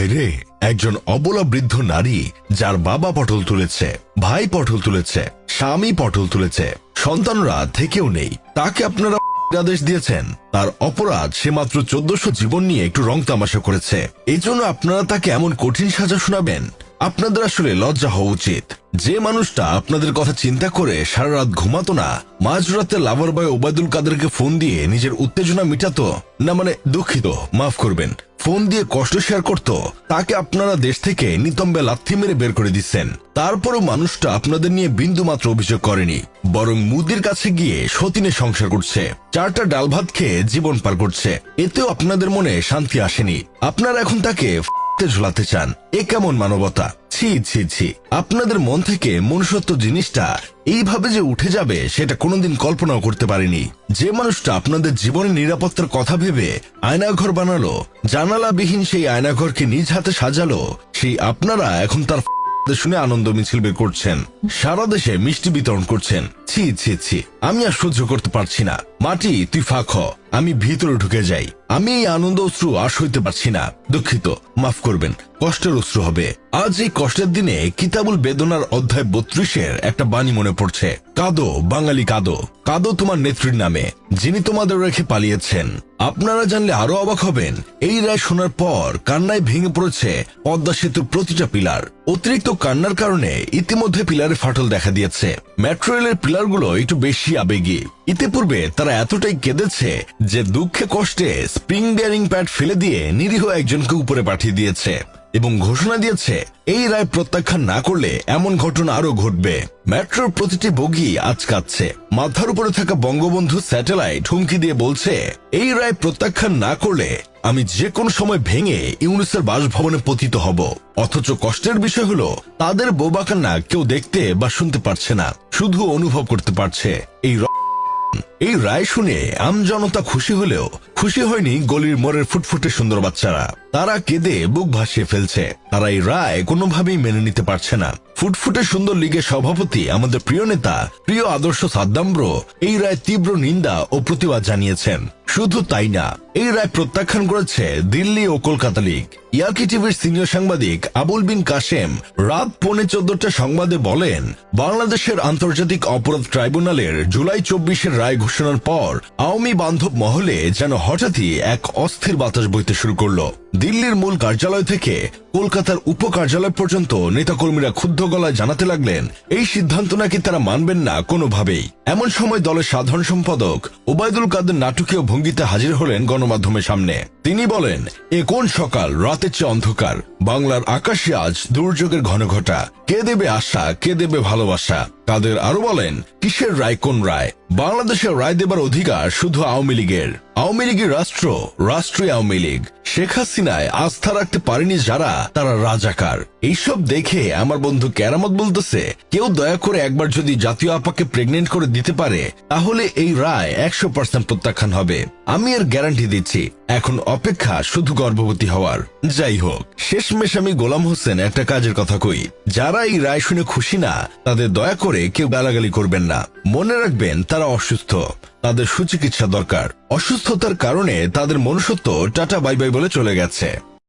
হায় রে একজন অবলা বৃদ্ধ নারী যার বাবা পটল তুলেছে, ভাই পটল তুলেছে, স্বামী পটল তুলেছে, সন্তানরা থেকেও নেই। তাকে আপনারা আদেশ দিয়েছেন। তার অপরাধ সে মাত্র চোদ্দশো জীবন নিয়ে একটু রং তামাশা করেছে। এই জন্য আপনারা তাকে এমন কঠিন সাজা শোনাবেন। আপনাদের আসলে লজ্জা হওয়া উচিত। যে মানুষটা আপনাদের কথা চিন্তা করে সারা রাত ঘুমাতো না, মাঝরাতে লাভার বয় ওবায়দুল কাদেরকে ফোন দিয়ে নিজের উত্তেজনা মিটাতো, না মানে দুঃখিত, মাফ করবেন। ফোন দিয়ে কষ্ট শেয়ার করত, তাকে আপনারা দেশ থেকে নিতম্বে লাথি মেরে বের করে দিচ্ছেন। তারপরও মানুষটা আপনাদের নিয়ে বিন্দু মাত্র অভিযোগ করেনি, বরং মুদির কাছে গিয়ে সতীনে সংসার করছে, চারটা ডাল ভাত খেয়ে জীবন পার করছে। এতেও আপনাদের মনে শান্তি আসেনি। আপনারা এখন তাকে তে ঝুলাতে চান। এ কেমন মানবতা? ছি ছি ছি। আপনাদের মন থেকে মনুষ্যত্ব জিনিসটা এইভাবে যে উঠে যাবে, সেটা কোনোদিন কল্পনাও করতে পারেনি। যে মানুষটা আপনাদের জীবনের নিরাপত্তার কথা ভেবে আয়নাঘর বানালো, জানালাবিহীন সেই আয়নাঘরকে নিজ হাতে সাজালো, সেই আপনারা এখন তার শুনে আনন্দ মিছিল বের করছেন। সারা দেশে মিষ্টি বিতরণ করছেন। ছি ছি ছি। আমি আর সহ্য করতে পারছি না। মাটি, তুই ফাঁক হ। আমি ভিতরে ঢুকে যাই। আমি এই আনন্দ অশ্রু আর সইতে পারছি না। দুঃখিত, মাফ করবেন, কষ্টের অশ্রু হবে। আজ এই কষ্টের দিনে কিতাবুল বেদনার অধ্যায় বত্রিশের একটা বাণী মনে পড়ছে। কাদো, বাঙালি কাদো। কাদো তোমার নেত্রীর নামে, যিনি তোমাদের রেখে পালিয়েছেন। আপনারা জানলে আরও অবাক হবেন। এই রায় শোনার পর কান্নায় ভেঙে পড়েছে পদ্মা সেতুর প্রতিটা পিলার। অতিরিক্ত কান্নার কারণে ইতিমধ্যে পিলারে ফাটল দেখা দিয়েছে। মেট্রো রেলের পিলারগুলো একটু বেশি আবেগী। ইতিপূর্বে তারা এতটাই কেঁদেছে যে দুঃখে কষ্টে স্প্রিং বিয়ারিং প্যাড ফেলে দিয়ে নিরীহ একজনকে উপরে পাঠিয়ে দিয়েছে এবং ঘোষণা দিয়েছে, এই রায় প্রত্যাখ্যান না করলে এমন ঘটনা আরও ঘটবে। মেট্রোর প্রতিটি বগি আচকাচ্ছে মাথার উপরে থাকা বঙ্গবন্ধু স্যাটেলাইট হুমকি দিয়ে বলছে, এই রায় প্রত্যাখ্যান না করলে আমি যে কোনো সময় ভেঙে ইউনিসের বাসভবনে পতিত হব। অথচ কষ্টের বিষয় হলো, তাদের বোবাকান্না কেউ দেখতে বা শুনতে পারছে না, শুধু অনুভব করতে পারছে। এই এই রায় শুনে আমজনতা খুশি হলেও খুশি হয়নি গলির মোড়ের ফুটফুটে সুন্দর বাচ্চারা। তারা কেঁদে বুক ভাসিয়ে ফেলছে। তারা এই রায় কোনোভাবেই মেনে নিতে পারছে না। ফুটফুটে সুন্দর লীগের সভাপতি, আমাদের প্রিয় নেতা, প্রিয় আদর্শ সাদ্দাম্র এই রায় তীব্র নিন্দা ও প্রতিবাদ জানিয়েছেন। শুধু তাই না, এই রায় প্রত্যাখ্যান করেছে দিল্লি ও কলকাতা লীগ। ইয়াকি টিভির সিনিয়র সাংবাদিক আবুল বিন কাশেম রাত পৌনে চোদ্দটা সংবাদে বলেন, বাংলাদেশের আন্তর্জাতিক অপরাধ ট্রাইব্যুনালের জুলাই চব্বিশের রায় ঘোষণার পর আওয়ামী বান্ধব মহলে যেন হঠাৎই এক অস্থির বাতাস বইতে শুরু করল। দিল্লির মূল কার্যালয় থেকে কলকাতার উপকার্যালয় পর্যন্ত নেতাকর্মীরা ক্ষুব্ধ গলায় জানাতে লাগলেন, এই সিদ্ধান্ত নাকি তারা মানবেন না কোনোভাবেই। এমন সময় দলের সাধারণ সম্পাদক ওবায়দুল কাদের নাটকীয় ভঙ্গিতে হাজির হলেন গণমাধ্যমের সামনে। তিনি বলেন, এ কোন সকাল? রাতের চেয়ে অন্ধকার। বাংলার আকাশে আজ দুর্যোগের ঘন ঘটা কে দেবে আশা? কে দেবে ভালোবাসা? কাদের আরও বলেন, কিসের রায় কোন রায়? বাংলাদেশের রায় দেবার অধিকার শুধু আওয়ামী লীগের। আওয়ামী লীগের রাষ্ট্র রাষ্ট্রীয় আওয়ামী লীগ। শেখ হাসিনায় আস্থা রাখতে পারেনি যারা, তারা রাজাকার। এইসব দেখে আমার বন্ধু কেরামত বলতেছে, কেউ দয়া করে একবার যদি জাতীয় আপাকে প্রেগনেন্ট করে দিতে পারে, তাহলে এই রায় একশো পার্সেন্ট প্রত্যাখ্যান হবে। আমি এর গ্যারান্টি দিচ্ছি, এখন অপেক্ষা শুধু গর্ভবতী হওয়ার। যাই হোক, শেষমেশ আমি গোলাম হোসেন একটা কাজের কথা কই। যারা এই রায় শুনে খুশি না, তাদের দয়া করে কেউ গালাগালি করবেন না। মনে রাখবেন তারা অসুস্থ। তাদের সুচিকিৎসা দরকার। অসুস্থতার কারণে তাদের মনুষ্যত্ব টাটা বাই বাই বলে চলে গেছে।